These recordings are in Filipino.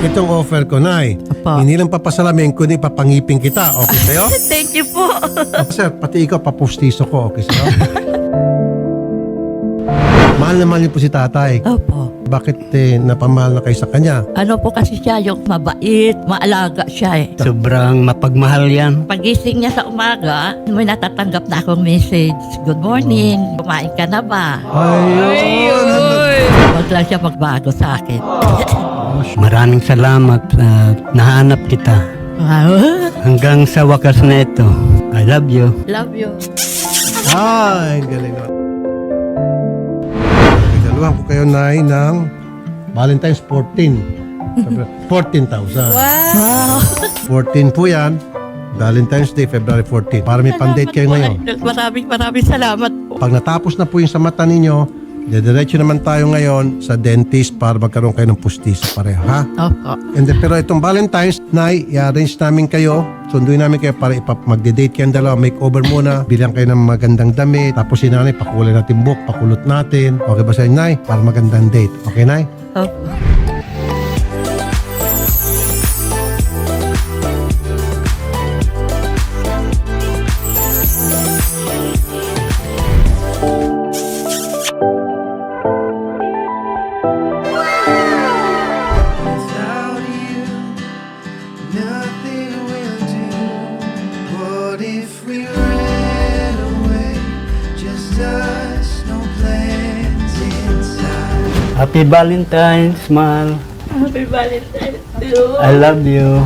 Itong offer ko, Nay. Apa. Hindi lang papasalamin, kundi papangipin kita. Okay sa'yo? Thank you po. Sir, pati ikaw, papustiso ko. Okay sa'yo? mahal na mahal niyo po si tatay. Opo. Bakit eh, napamahal na kayo sa kanya? Ano po kasi siya yung mabait, maalaga siya eh. Sobrang mapagmahal yan. Pagising niya sa umaga, may natatanggap na akong message. Good morning, kumain ka na ba? Ayun! Huwag lang siya magbago sa akin. Maraming salamat sa nahanap kita. Wow. Hanggang sa wakas na ito. I love you. Love you. Ay, galing naman. Regaluhan ko kayo, Nay, ng Valentine's 14. 14,000. Wow. 14 po yan. Valentine's Day, February 14. Para may pandate kayo ngayon. Maraming maraming salamat po. Pag natapos na po yung sa mata ninyo, dediretso naman tayo ngayon sa dentist para magkaroon kayo ng pustiso pareho, ha? Opo. And then, pero itong Valentine's, Nay, i-arrange namin kayo. Sunduin namin kayo para ipap magde-date kayong dalawa. Makeover muna. Bilang kayo ng magandang damit. Tapos si nanay, pakulay natin buhok, pakulot natin. Okay ba sa'yo, Nay? Para magandang date. Okay, Nay? Opo. Happy Valentine's, Mal. Happy Valentine's. I love you.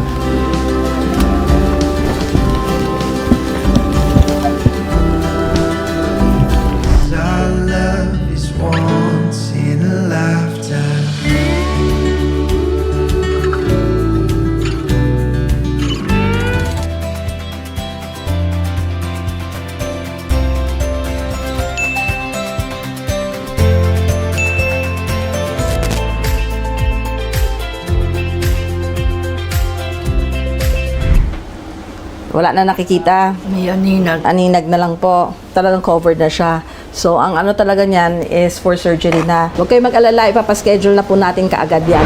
Wala na nakikita. May aninag. Aninag na lang po. Talagang covered na siya. So, ang ano talaga niyan is for surgery na. Huwag kayo mag-alala, ipapaschedule na po natin kaagad yan.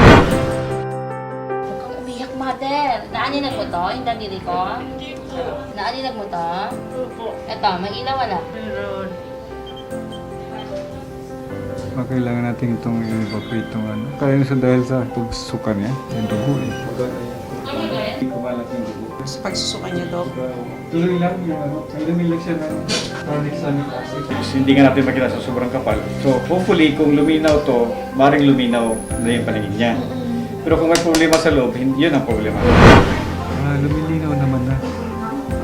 Umiyak, mother. Naaninag mo to? Yung daliri ko? Naaninag mo to? Ito, may ilaw wala. Baka kailangan natin itong i-evacuate itong ano. Kaya sa dahil sa pagsusuka niya, yung dugo eh. Kumalat yung dugo. Sa pagsusukan niyo, Dok. Tuloy lang yung ano, lumilag siya ng chronic stomach acid. Hindi nga natin makita sa sobrang kapal. So hopefully kung luminaw to, maring luminaw na yung paningin niya. Pero kung may problema sa loob, hin- yun ang problema. Ah, lumilinaw naman na.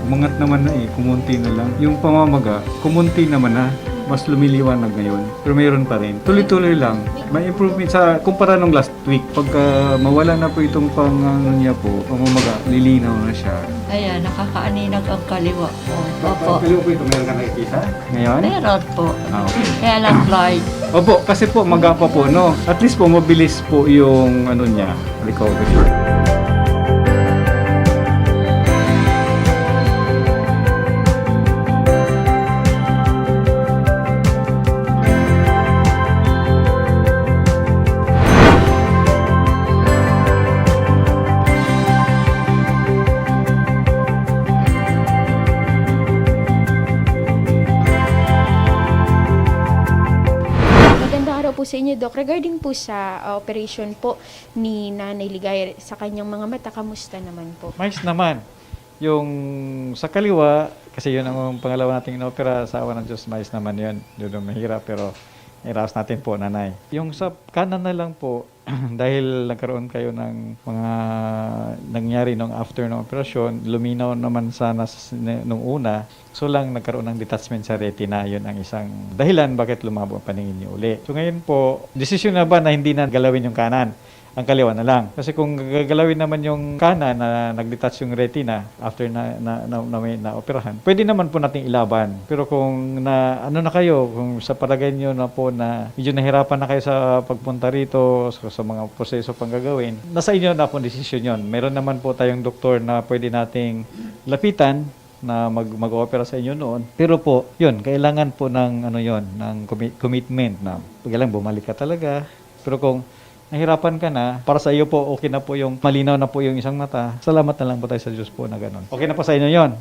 Umangat naman na eh, kumunti na lang. Yung pamamaga, kumunti naman na. Mas lumiliwanag ngayon. Pero mayroon pa rin. Tuloy-tuloy lang. May improvement sa, kumpara nung last week. Pagka mawala na po itong pang ano niya po, pamamaga, lilinaw na siya. Ayan, nakakaaninag ang kaliwa ko. Opo. Kaliwa po ito, meron ka nakikita? Ngayon? Meron po. Ah, okay. Kaya lang blind. Opo, kasi po magapa po, no? At least po mabilis po yung ano niya, recovery. Po sa inyo, Doc. Regarding po sa uh, operation po ni Nanay Ligaya sa kanyang mga mata, kamusta naman po? Mais naman. Yung sa kaliwa, kasi yun ang pangalawa nating inopera sa awa ng Diyos, mais naman yun. Yun ang mahirap, pero iraos natin po, nanay. Yung sa kanan na lang po, dahil nagkaroon kayo ng mga nangyari nung after ng operasyon, luminaw naman sana nung una, so lang nagkaroon ng detachment sa retina, yun ang isang dahilan bakit lumabo ang paningin niyo uli. So ngayon po, desisyon na ba na hindi na galawin yung kanan? Ang kaliwa na lang. Kasi kung gagalawin naman yung kanan na nag-detach yung retina after na na, na, na, may naoperahan, pwede naman po nating ilaban. Pero kung na ano na kayo, kung sa palagay nyo na po na medyo nahirapan na kayo sa pagpunta rito, sa, sa mga proseso pang gagawin, nasa inyo na po ang desisyon yun. Meron naman po tayong doktor na pwede nating lapitan na mag mag-opera sa inyo noon. Pero po, 'yun, kailangan po ng ano 'yon, ng commi- commitment na kailangan bumalik ka talaga. Pero kung nahirapan ka na, para sa iyo po, okay na po yung malinaw na po yung isang mata. Salamat na lang po tayo sa Diyos po na ganun. Okay na po sa inyo yon.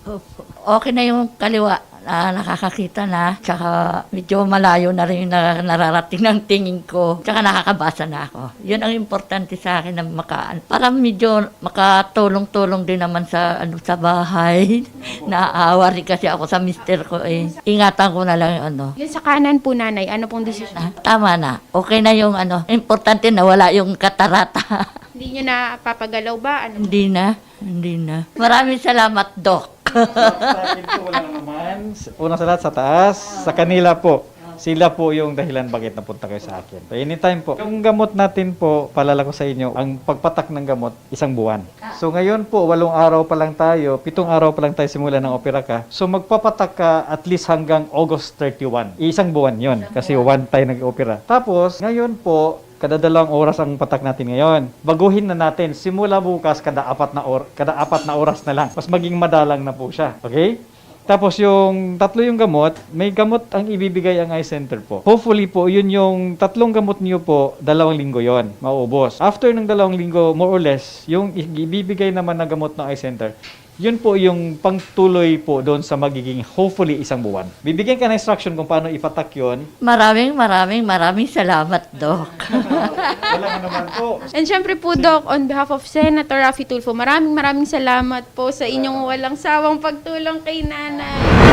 Okay na yung kaliwa na nakakakita na. Tsaka medyo malayo na rin na nararating ng tingin ko. Tsaka nakakabasa na ako. Yun ang importante sa akin na makaan. Para medyo makatulong-tulong din naman sa ano sa bahay. Naaawa rin kasi ako sa mister ko eh. Ingatan ko na lang yung ano. Yun sa kanan po nanay, ano pong desisyon? Ah, tama na. Okay na yung ano. Importante na wala yung katarata. Hindi nyo na papagalaw ba? Ano? hindi na. Hindi na. Maraming salamat, Doc. Sa akin po, walang naman. Una sa lahat, sa taas. Sa kanila po. Sila po yung dahilan bakit napunta kayo sa akin. So, anytime po. Yung gamot natin po, palala ko sa inyo, ang pagpatak ng gamot, isang buwan. So ngayon po, walong araw pa lang tayo, pitong araw pa lang tayo simula ng opera ka. So magpapatak ka at least hanggang August 31. Isang buwan yon kasi one tayo nag-opera. Tapos, ngayon po, kada dalawang oras ang patak natin ngayon. Baguhin na natin. Simula bukas kada apat na or kada apat na oras na lang. Mas maging madalang na po siya. Okay? Tapos yung tatlo yung gamot, may gamot ang ibibigay ang eye center po. Hopefully po, yun yung tatlong gamot niyo po, dalawang linggo yon mauubos. After ng dalawang linggo, more or less, yung ibibigay naman na gamot ng eye center, yun po yung pangtuloy po doon sa magiging hopefully isang buwan. Bibigyan ka ng instruction kung paano ipatak yun. Maraming maraming maraming salamat, Doc. Wala nga naman po. And syempre po, Doc, on behalf of Senator Raffy Tulfo, maraming maraming salamat po sa inyong walang sawang pagtulong kay nanay.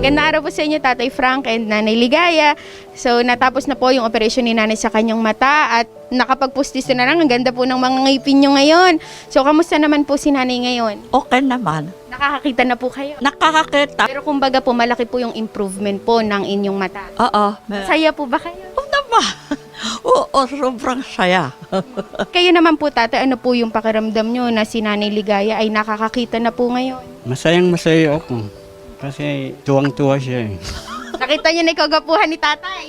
Magandang araw po sa inyo, Tatay Frank and Nanay Ligaya. So, natapos na po yung operasyon ni Nanay sa kanyang mata at nakapagpustis na lang. Ang ganda po ng mga ngipin nyo ngayon. So, kamusta naman po si Nanay ngayon? Okay naman. Nakakakita na po kayo. Nakakakita. Pero kumbaga po, malaki po yung improvement po ng inyong mata. Oo. Saya po ba kayo? Oo naman. Oo, sobrang saya. Kayo naman po, tatay, ano po yung pakiramdam nyo na si Nanay Ligaya ay nakakakita na po ngayon? Masayang masaya ako. Kasi tuwang-tuwa siya eh. Nakita niyo na yung kagapuhan ni tatay.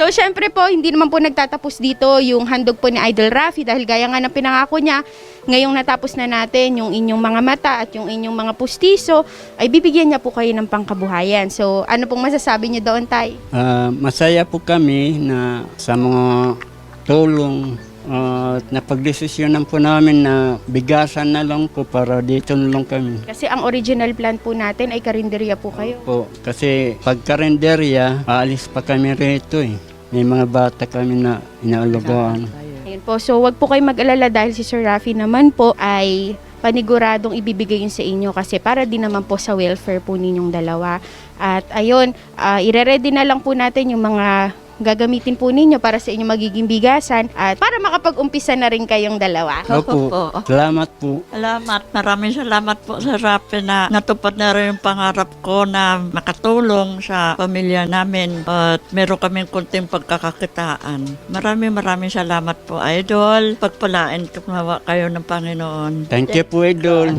so, syempre po, hindi naman po nagtatapos dito yung handog po ni Idol Rafi dahil gaya nga ng pinangako niya, ngayong natapos na natin yung inyong mga mata at yung inyong mga pustiso, ay bibigyan niya po kayo ng pangkabuhayan. So, ano pong masasabi niyo doon, tay? Ah, masaya po kami na sa mga tulong at napagdesisyonan po namin na bigasan na lang po para dito na lang kami. Kasi ang original plan po natin ay karinderya po kayo. Po, kasi pag karinderya, aalis pa kami rito eh. May mga bata kami na inaalagaan. Ayun po. So, wag po kayo mag-alala dahil si Sir Rafi naman po ay paniguradong ibibigay yun sa inyo kasi para din naman po sa welfare po ninyong dalawa. At ayun, uh, ire-ready na lang po natin yung mga gagamitin po ninyo para sa inyong magiging bigasan at para makapag-umpisa na rin kayong dalawa. Opo, salamat po. Salamat. Maraming salamat po sa Rapi na natupad na rin yung pangarap ko na makatulong sa pamilya namin at meron kaming kunting pagkakakitaan. Maraming maraming salamat po, Idol. Pagpalain tumawa kayo ng Panginoon. Thank you po, Idol.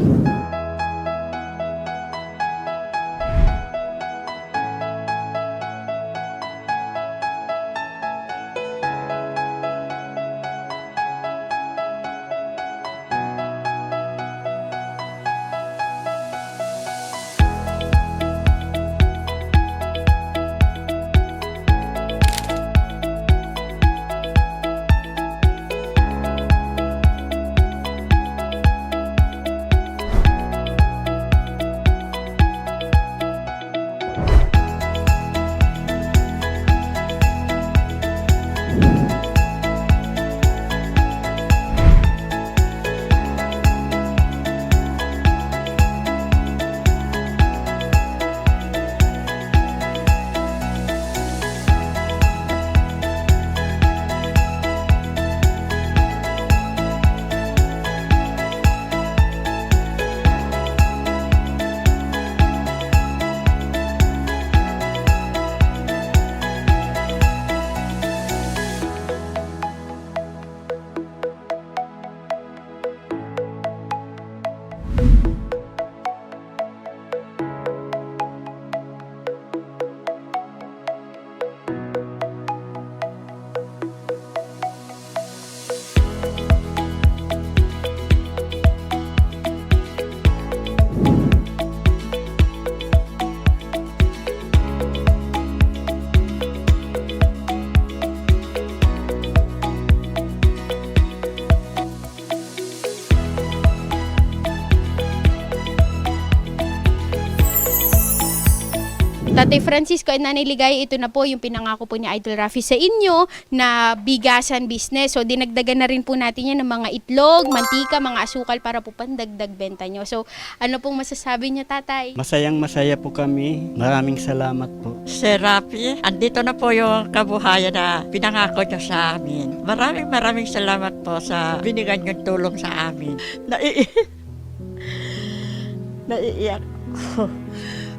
Tatay Francisco and Nanay Ligaya, ito na po yung pinangako po ni Idol Rafi sa inyo na bigasan business. So dinagdagan na rin po natin yan ng mga itlog, mantika, mga asukal para po pandagdag benta nyo. So ano pong masasabi niyo tatay? Masayang masaya po kami. Maraming salamat po. Sir Rafi, andito na po yung kabuhayan na pinangako niyo sa amin. Maraming maraming salamat po sa binigyan niyong tulong sa amin. Naiiyak. Naiiyak ko.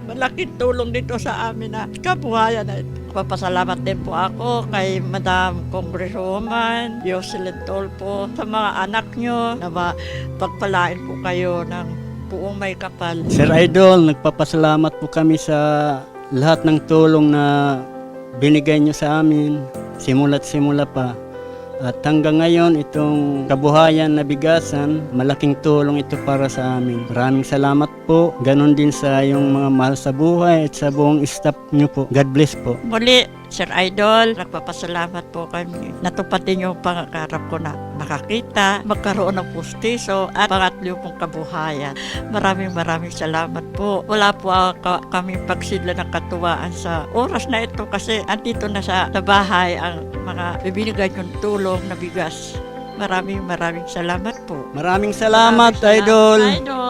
Malaking tulong dito sa amin na kabuhayan na ito. Papasalamat din po ako kay Madam Congresswoman Jocelyn Tolpo sa mga anak niyo na pagpalain po kayo ng buong may kapal. Sir Idol, nagpapasalamat po kami sa lahat ng tulong na binigay nyo sa amin, simula't simula pa. At hanggang ngayon, itong kabuhayan na bigasan, malaking tulong ito para sa amin. Maraming salamat po. Ganon din sa yung mga mahal sa buhay at sa buong staff nyo po. God bless po. Muli, Sir Idol, nagpapasalamat po kami. Natupad din yung pangakarap ko na makakita, magkaroon ng pustiso at pangatlo pong kabuhayan. Maraming maraming salamat po. Wala po ako, kami pagsidla ng katuwaan sa oras na ito kasi andito na sa, sa bahay ang mga bibinigay yung tulong na bigas. Maraming maraming salamat po. Maraming salamat, Maraming Idol. salamat, Idol.